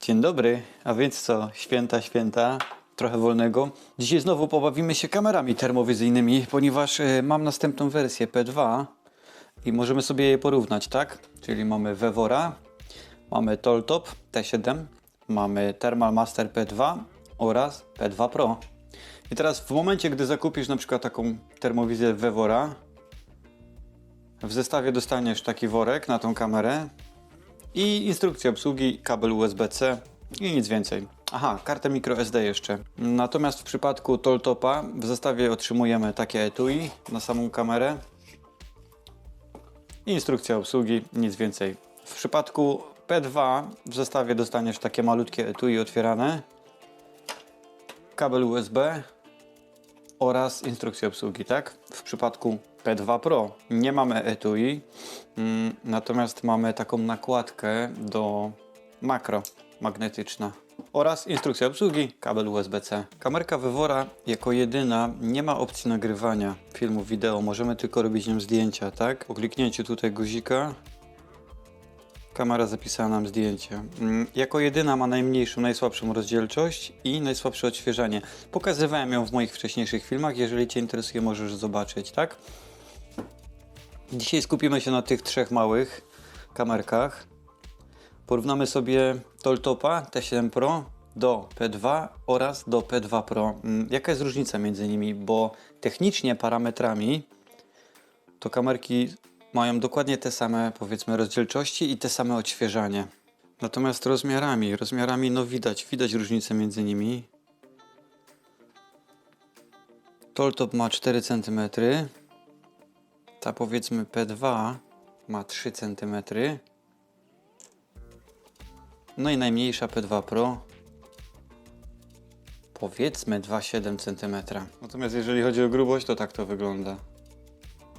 Dzień dobry, a więc co? Święta, święta, trochę wolnego. Dzisiaj znowu pobawimy się kamerami termowizyjnymi, ponieważ e, mam następną wersję P2 i możemy sobie je porównać, tak? Czyli mamy Vevora, mamy Toltop T7, mamy Thermal Master P2 oraz P2 Pro. I teraz w momencie, gdy zakupisz na przykład taką termowizję Vevora, w zestawie dostaniesz taki worek na tą kamerę i instrukcja obsługi, kabel USB-C i nic więcej. Aha, kartę microSD jeszcze. Natomiast w przypadku Toltopa w zestawie otrzymujemy takie etui na samą kamerę. Instrukcja obsługi, nic więcej. W przypadku P2 w zestawie dostaniesz takie malutkie etui otwierane, kabel USB oraz instrukcja obsługi, tak? W przypadku P2 Pro nie mamy etui, mm, natomiast mamy taką nakładkę do makro magnetyczna oraz instrukcja obsługi, kabel USB-C. Kamerka Vivora jako jedyna nie ma opcji nagrywania filmu wideo, możemy tylko robić nią zdjęcia, tak? Po kliknięciu tutaj guzika kamera zapisała nam zdjęcie. Mm, Jako jedyna ma najmniejszą, najsłabszą rozdzielczość i najsłabsze odświeżanie. Pokazywałem ją w moich wcześniejszych filmach, jeżeli Cię interesuje możesz zobaczyć, tak? Dzisiaj skupimy się na tych trzech małych kamerkach. Porównamy sobie Toltopa T7 Pro do P2 oraz do P2 Pro. Mm, Jaka jest różnica między nimi? Bo technicznie parametrami to kamerki mają dokładnie te same powiedzmy rozdzielczości i te same odświeżanie. Natomiast rozmiarami, rozmiarami no widać, widać różnicę między nimi. Toltop ma 4 cm. Ta powiedzmy P2 ma 3 cm. No i najmniejsza P2 Pro powiedzmy 2,7 cm. Natomiast jeżeli chodzi o grubość, to tak to wygląda.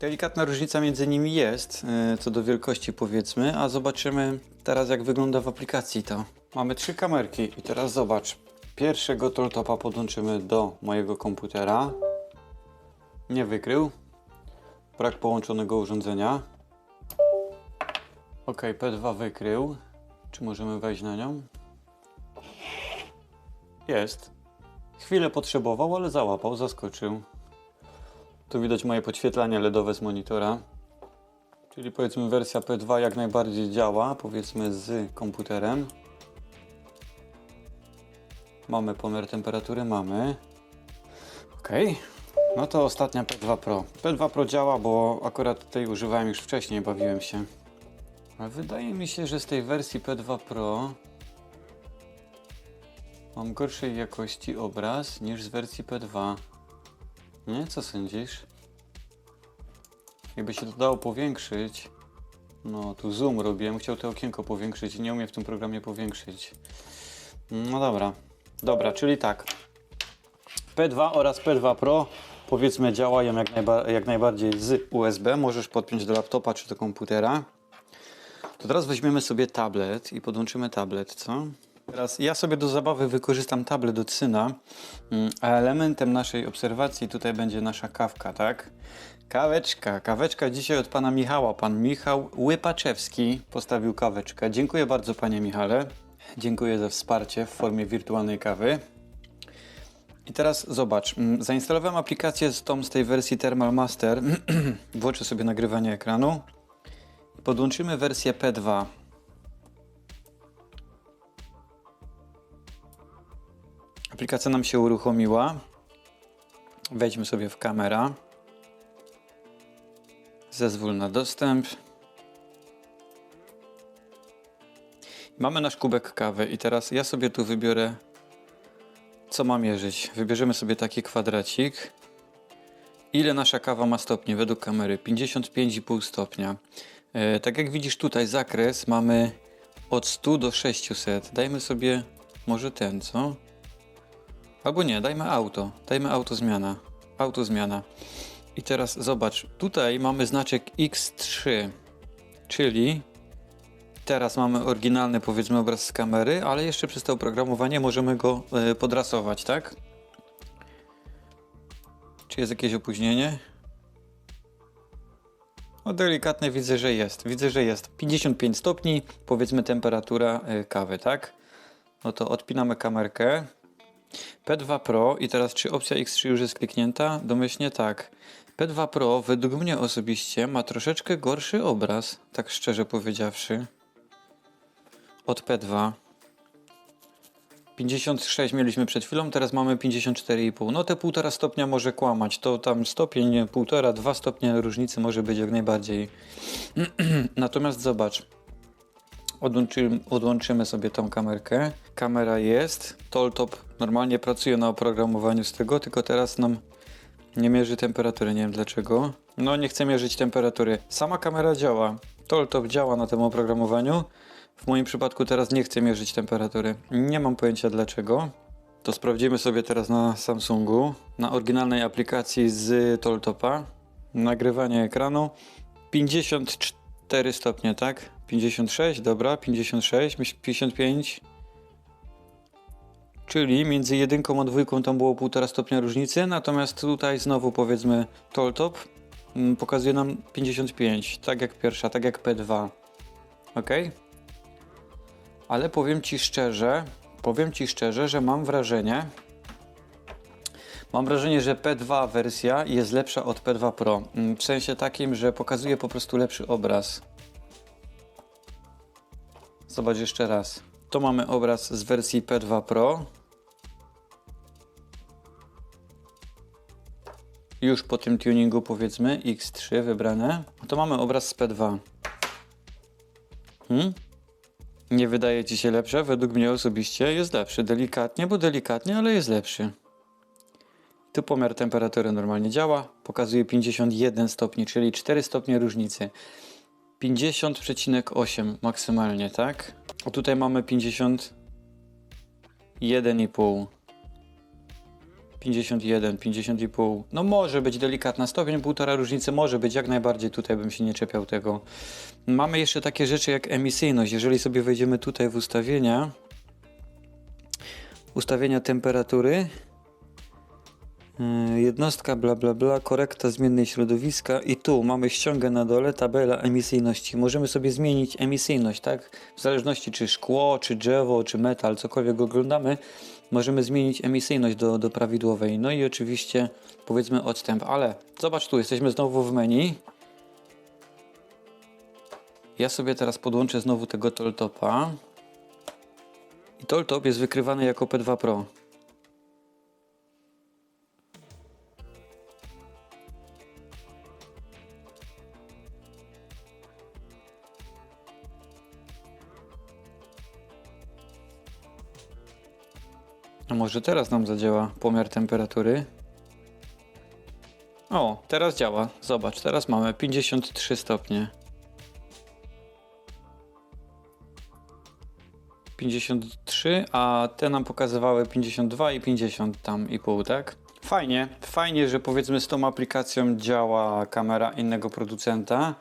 Delikatna różnica między nimi jest, yy, co do wielkości powiedzmy, a zobaczymy teraz jak wygląda w aplikacji to. Mamy trzy kamerki i teraz zobacz. Pierwszego Toltopa podłączymy do mojego komputera. Nie wykrył. Brak połączonego urządzenia. Ok, P2 wykrył. Czy możemy wejść na nią? Jest. Chwilę potrzebował, ale załapał, zaskoczył. Tu widać moje podświetlanie LEDowe z monitora. Czyli powiedzmy wersja P2 jak najbardziej działa, powiedzmy z komputerem. Mamy pomiar temperatury, mamy. Ok. No to ostatnia P2 Pro. P2 Pro działa, bo akurat tej używałem już wcześniej, bawiłem się. Ale wydaje mi się, że z tej wersji P2 Pro mam gorszej jakości obraz niż z wersji P2. Nie? Co sądzisz? Jakby się to dało powiększyć. No, tu zoom robiłem, chciał to okienko powiększyć i nie umiem w tym programie powiększyć. No dobra. Dobra, czyli tak. P2 oraz P2 Pro powiedzmy działają jak, najba jak najbardziej z USB. Możesz podpiąć do laptopa czy do komputera. To teraz weźmiemy sobie tablet i podłączymy tablet, co? Teraz ja sobie do zabawy wykorzystam tablet od syna, mm, a elementem naszej obserwacji tutaj będzie nasza kawka, tak? Kaweczka, kaweczka dzisiaj od pana Michała. Pan Michał Łypaczewski postawił kaweczkę. Dziękuję bardzo panie Michale. Dziękuję za wsparcie w formie wirtualnej kawy. I teraz zobacz, mm, zainstalowałem aplikację z tą z tej wersji Thermal Master. Włączę sobie nagrywanie ekranu. Podłączymy wersję P2. Aplikacja nam się uruchomiła. Wejdźmy sobie w kamera. Zezwól na dostęp. Mamy nasz kubek kawy i teraz ja sobie tu wybiorę co mam mierzyć. Wybierzemy sobie taki kwadracik. Ile nasza kawa ma stopni według kamery? 55,5 stopnia. E, tak jak widzisz tutaj zakres mamy od 100 do 600. Dajmy sobie może ten, co? Albo nie, dajmy auto. Dajmy auto zmiana. Auto zmiana. I teraz zobacz, tutaj mamy znaczek X3, czyli teraz mamy oryginalny powiedzmy obraz z kamery, ale jeszcze przez to oprogramowanie możemy go e, podrasować, tak? Czy jest jakieś opóźnienie? No delikatne widzę, że jest. Widzę, że jest 55 stopni, powiedzmy temperatura e, kawy, tak? No to odpinamy kamerkę. P2 Pro i teraz czy opcja X3 już jest kliknięta? Domyślnie tak. P2 Pro według mnie osobiście ma troszeczkę gorszy obraz, tak szczerze powiedziawszy. Od P2. 56 mieliśmy przed chwilą, teraz mamy 54,5. No te 1,5 stopnia może kłamać. To tam stopień, 1,5, 2 stopnie różnicy może być jak najbardziej. Natomiast zobacz. Odłączymy, odłączymy sobie tą kamerkę. Kamera jest. Toltop normalnie pracuje na oprogramowaniu z tego, tylko teraz nam nie mierzy temperatury. Nie wiem dlaczego. No nie chcę mierzyć temperatury. Sama kamera działa. Toltop działa na tym oprogramowaniu. W moim przypadku teraz nie chcę mierzyć temperatury. Nie mam pojęcia dlaczego. To sprawdzimy sobie teraz na Samsungu, na oryginalnej aplikacji z Toltopa. Nagrywanie ekranu 54 stopnie, tak? 56, dobra, 56, myśl- 55. Czyli między jedynką a dwójką tam było 1,5 stopnia różnicy, natomiast tutaj znowu powiedzmy Toltop mm, pokazuje nam 55, tak jak pierwsza, tak jak P2. Ok? Ale powiem Ci szczerze, powiem Ci szczerze, że mam wrażenie, mam wrażenie, że P2 wersja jest lepsza od P2 Pro. Mm, W sensie takim, że pokazuje po prostu lepszy obraz. Zobacz jeszcze raz. To mamy obraz z wersji P2 Pro. Już po tym tuningu powiedzmy X3 wybrane. To mamy obraz z P2. Hmm? Nie wydaje Ci się lepsze? Według mnie osobiście jest lepszy. Delikatnie, bo delikatnie, ale jest lepszy. Tu pomiar temperatury normalnie działa. Pokazuje 51 stopni, czyli 4 stopnie różnicy. 50,8 maksymalnie, tak? A tutaj mamy 51,5. 51, 50,5. No może być delikatna stopień, półtora różnicy może być, jak najbardziej tutaj bym się nie czepiał tego. Mamy jeszcze takie rzeczy jak emisyjność. Jeżeli sobie wejdziemy tutaj w ustawienia, ustawienia temperatury, Yy, Jednostka bla bla bla, korekta zmiennej środowiska i tu mamy ściągę na dole, tabela emisyjności. Możemy sobie zmienić emisyjność, tak? W zależności czy szkło, czy drzewo, czy metal, cokolwiek oglądamy, możemy zmienić emisyjność do, do prawidłowej. No i oczywiście powiedzmy odstęp, ale zobacz tu, jesteśmy znowu w menu. Ja sobie teraz podłączę znowu tego Toltopa. I Toltop jest wykrywany jako P2 Pro. A może teraz nam zadziała pomiar temperatury? O, teraz działa. Zobacz, teraz mamy 53 stopnie. 53, a te nam pokazywały 52 i 50 tam i pół, tak? Fajnie, fajnie, że powiedzmy z tą aplikacją działa kamera innego producenta,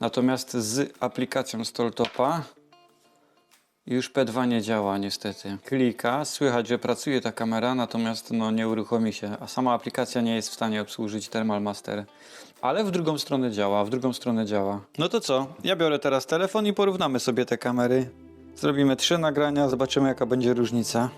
natomiast z aplikacją Stoltopa już P2 nie działa niestety. Klika, słychać, że pracuje ta kamera, natomiast no, nie uruchomi się, a sama aplikacja nie jest w stanie obsłużyć Thermal Master. Ale w drugą stronę działa, w drugą stronę działa. No to co? Ja biorę teraz telefon i porównamy sobie te kamery. Zrobimy trzy nagrania, zobaczymy jaka będzie różnica.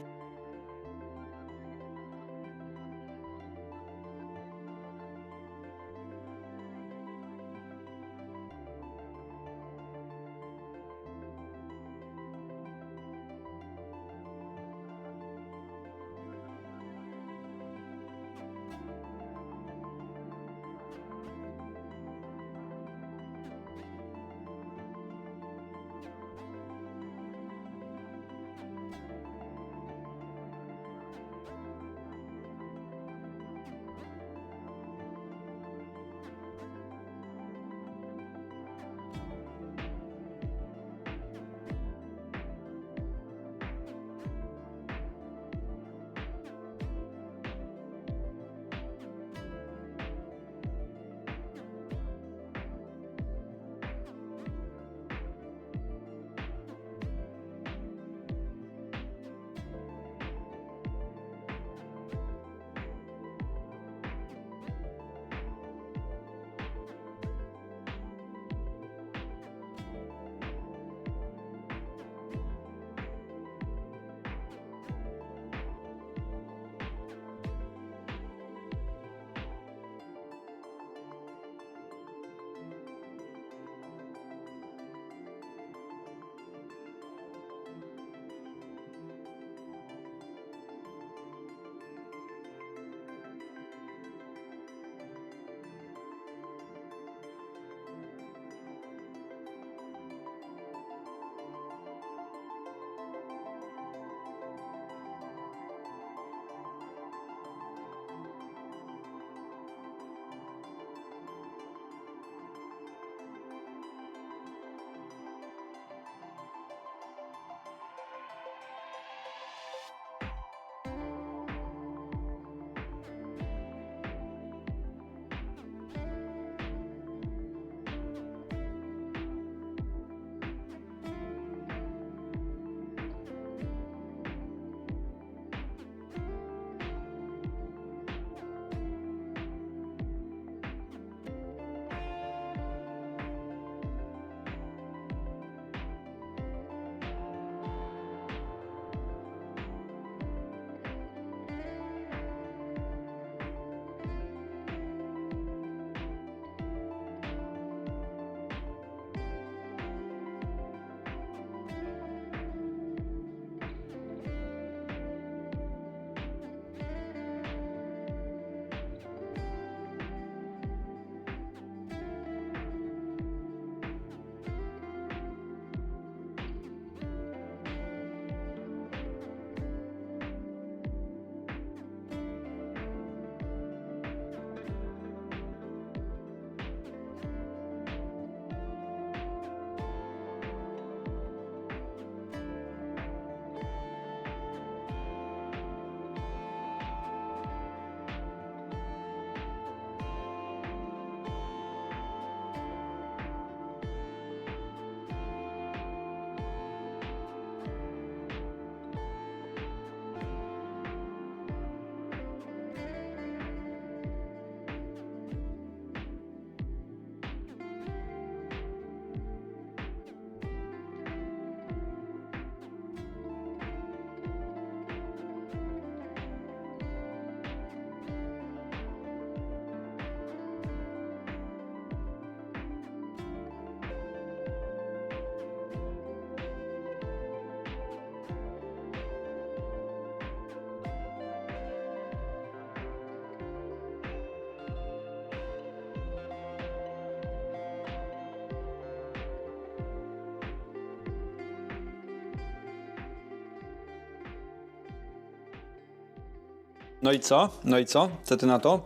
No i co? No i co? Co ty na to?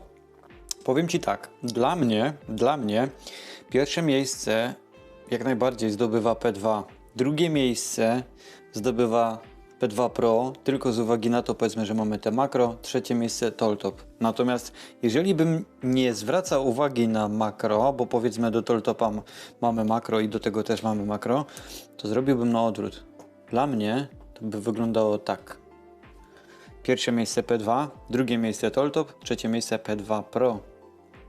Powiem ci tak, dla mnie, dla mnie pierwsze miejsce jak najbardziej zdobywa P2. Drugie miejsce zdobywa P2 Pro, tylko z uwagi na to powiedzmy, że mamy te makro. Trzecie miejsce Toltop. Natomiast jeżeli bym nie zwracał uwagi na makro, bo powiedzmy do Toltopa mamy makro i do tego też mamy makro, to zrobiłbym na odwrót. Dla mnie to by wyglądało tak. Pierwsze miejsce P2, drugie miejsce Toltop, trzecie miejsce P2 Pro.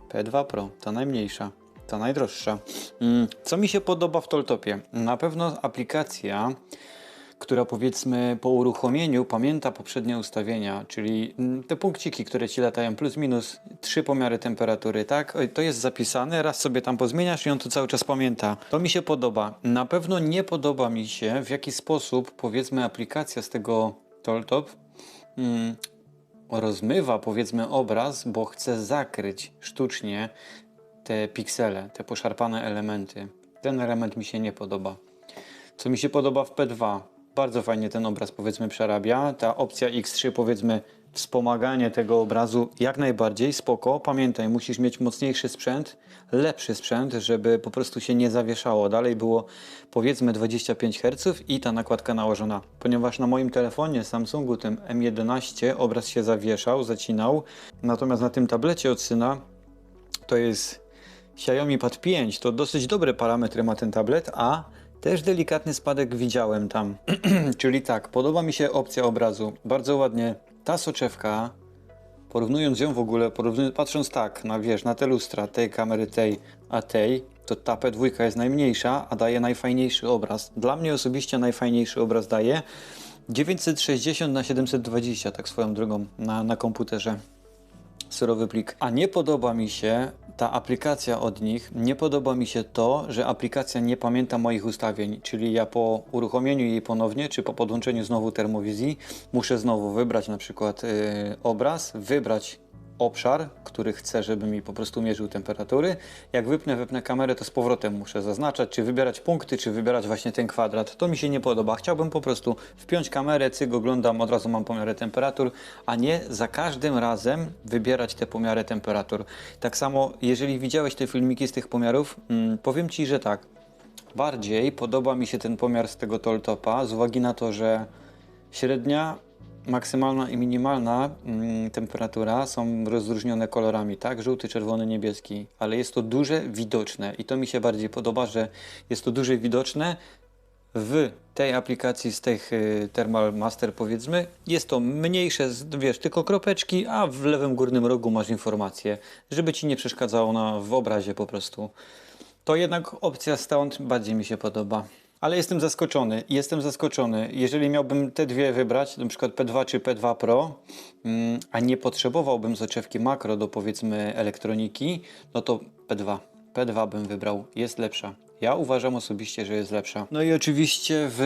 P2 Pro, ta najmniejsza, ta najdroższa. Mm, Co mi się podoba w Toltopie? Na pewno aplikacja, która powiedzmy po uruchomieniu pamięta poprzednie ustawienia, czyli mm, te punkciki, które ci latają plus minus, trzy pomiary temperatury, tak? To jest zapisane, raz sobie tam pozmieniasz i on to cały czas pamięta. To mi się podoba. Na pewno nie podoba mi się w jaki sposób powiedzmy aplikacja z tego Toltop mm, rozmywa powiedzmy obraz, bo chce zakryć sztucznie te piksele, te poszarpane elementy. Ten element mi się nie podoba. Co mi się podoba w P2? Bardzo fajnie ten obraz powiedzmy przerabia. Ta opcja X3 powiedzmy wspomaganie tego obrazu jak najbardziej spoko. Pamiętaj, musisz mieć mocniejszy sprzęt, lepszy sprzęt, żeby po prostu się nie zawieszało. Dalej było powiedzmy 25 Hz i ta nakładka nałożona. Ponieważ na moim telefonie Samsungu tym M11 obraz się zawieszał, zacinał. Natomiast na tym tablecie od syna to jest Xiaomi Pad 5, to dosyć dobre parametry ma ten tablet, a też delikatny spadek widziałem tam. Czyli tak, podoba mi się opcja obrazu. Bardzo ładnie. Ta soczewka, porównując ją w ogóle, patrząc tak na wiesz, na te lustra, tej kamery, tej, a tej, to ta P2 jest najmniejsza, a daje najfajniejszy obraz. Dla mnie osobiście najfajniejszy obraz daje 960 na 720, tak swoją drogą, na, na komputerze surowy plik. A nie podoba mi się ta aplikacja od nich, nie podoba mi się to, że aplikacja nie pamięta moich ustawień, czyli ja po uruchomieniu jej ponownie, czy po podłączeniu znowu termowizji, muszę znowu wybrać na przykład yy, obraz, wybrać obszar, który chcę, żeby mi po prostu mierzył temperatury. Jak wypnę, wypnę kamerę, to z powrotem muszę zaznaczać, czy wybierać punkty, czy wybierać właśnie ten kwadrat. To mi się nie podoba. Chciałbym po prostu wpiąć kamerę, cyk, oglądam, od razu mam pomiary temperatur, a nie za każdym razem wybierać te pomiary temperatur. Tak samo, jeżeli widziałeś te filmiki z tych pomiarów, mm, powiem Ci, że tak, bardziej podoba mi się ten pomiar z tego Toltopa, z uwagi na to, że średnia, maksymalna i minimalna mm, temperatura są rozróżnione kolorami, tak? Żółty, czerwony, niebieski, ale jest to duże, widoczne i to mi się bardziej podoba, że jest to duże, widoczne w tej aplikacji z tych y, Thermal Master powiedzmy jest to mniejsze, wiesz, tylko kropeczki, a w lewym górnym rogu masz informację, żeby ci nie przeszkadzało na, w obrazie po prostu. To jednak opcja stąd bardziej mi się podoba. Ale jestem zaskoczony, jestem zaskoczony. Jeżeli miałbym te dwie wybrać, na przykład P2 czy P2 Pro, mm, a nie potrzebowałbym soczewki makro do powiedzmy elektroniki, no to P2. P2 bym wybrał, jest lepsza. Ja uważam osobiście, że jest lepsza. No i oczywiście w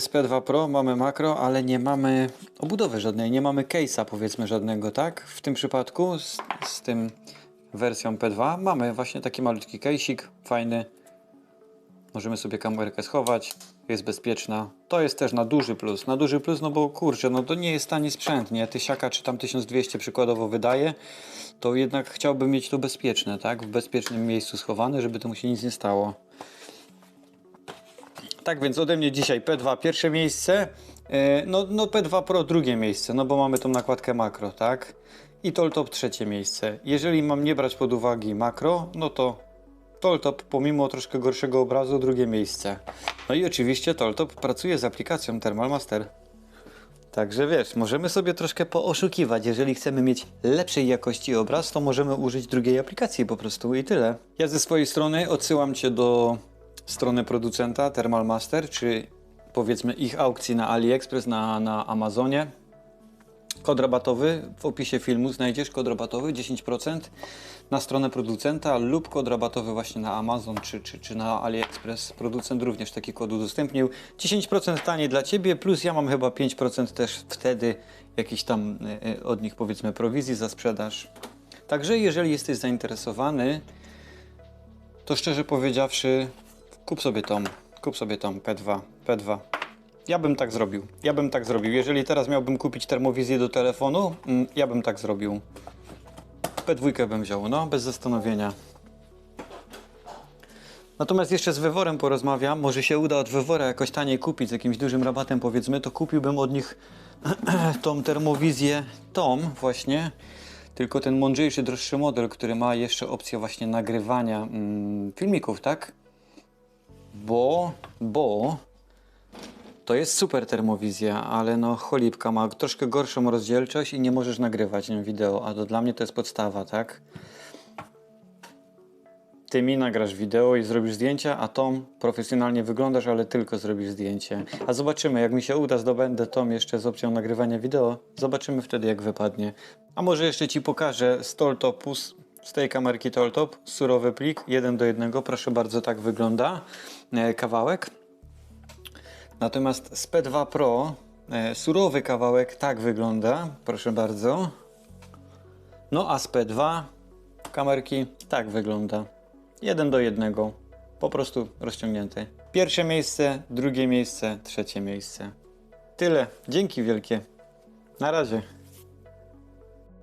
z P2 Pro mamy makro, ale nie mamy obudowy żadnej, nie mamy case'a powiedzmy żadnego, tak? W tym przypadku z, z tym wersją P2 mamy właśnie taki malutki case'ik, fajny. Możemy sobie kamerkę schować, jest bezpieczna. To jest też na duży plus. Na duży plus, no bo kurczę, no to nie jest tani sprzęt, nie? Tysiaka czy tam 1200 przykładowo wydaje, to jednak chciałbym mieć to bezpieczne, tak? W bezpiecznym miejscu schowane, żeby to mu się nic nie stało. Tak więc ode mnie dzisiaj P2 pierwsze miejsce, e, no, no P2 Pro drugie miejsce, no bo mamy tą nakładkę makro, tak? I Toltop trzecie miejsce. Jeżeli mam nie brać pod uwagę makro, no to Toltop pomimo troszkę gorszego obrazu drugie miejsce. No i oczywiście Toltop pracuje z aplikacją Thermal Master. Także wiesz, możemy sobie troszkę pooszukiwać. Jeżeli chcemy mieć lepszej jakości obraz, to możemy użyć drugiej aplikacji po prostu i tyle. Ja ze swojej strony odsyłam Cię do strony producenta Thermal Master, czy powiedzmy ich aukcji na AliExpress, na, na Amazonie. Kod rabatowy w opisie filmu znajdziesz kod rabatowy 10% na stronę producenta lub kod rabatowy właśnie na Amazon czy, czy, czy na AliExpress. Producent również taki kod udostępnił. 10% taniej dla Ciebie, plus ja mam chyba 5% też wtedy jakiś tam y, y, od nich powiedzmy prowizji za sprzedaż. Także jeżeli jesteś zainteresowany, to szczerze powiedziawszy kup sobie tą, kup sobie tą P2, P2. Ja bym tak zrobił. Ja bym tak zrobił. Jeżeli teraz miałbym kupić termowizję do telefonu, mm, ja bym tak zrobił. P2 bym wziął, no, bez zastanowienia. Natomiast jeszcze z wyworem porozmawiam. Może się uda od wywora jakoś taniej kupić z jakimś dużym rabatem, powiedzmy. To kupiłbym od nich tą termowizję, tą właśnie. Tylko ten mądrzejszy, droższy model, który ma jeszcze opcję właśnie nagrywania mm, filmików, tak? Bo, bo to jest super termowizja, ale no cholipka ma troszkę gorszą rozdzielczość i nie możesz nagrywać nią wideo, a to dla mnie to jest podstawa, tak? Ty mi nagrasz wideo i zrobisz zdjęcia, a Tom profesjonalnie wyglądasz, ale tylko zrobisz zdjęcie. A zobaczymy, jak mi się uda, zdobędę Tom jeszcze z opcją nagrywania wideo. Zobaczymy wtedy, jak wypadnie. A może jeszcze Ci pokażę z Toltopus, z tej kamerki Toltop, surowy plik, jeden do jednego. Proszę bardzo, tak wygląda e, kawałek. Natomiast z P2 Pro e, surowy kawałek tak wygląda, proszę bardzo. No a z P2 kamerki tak wygląda. Jeden do jednego. Po prostu rozciągnięty. Pierwsze miejsce, drugie miejsce, trzecie miejsce. Tyle. Dzięki wielkie. Na razie.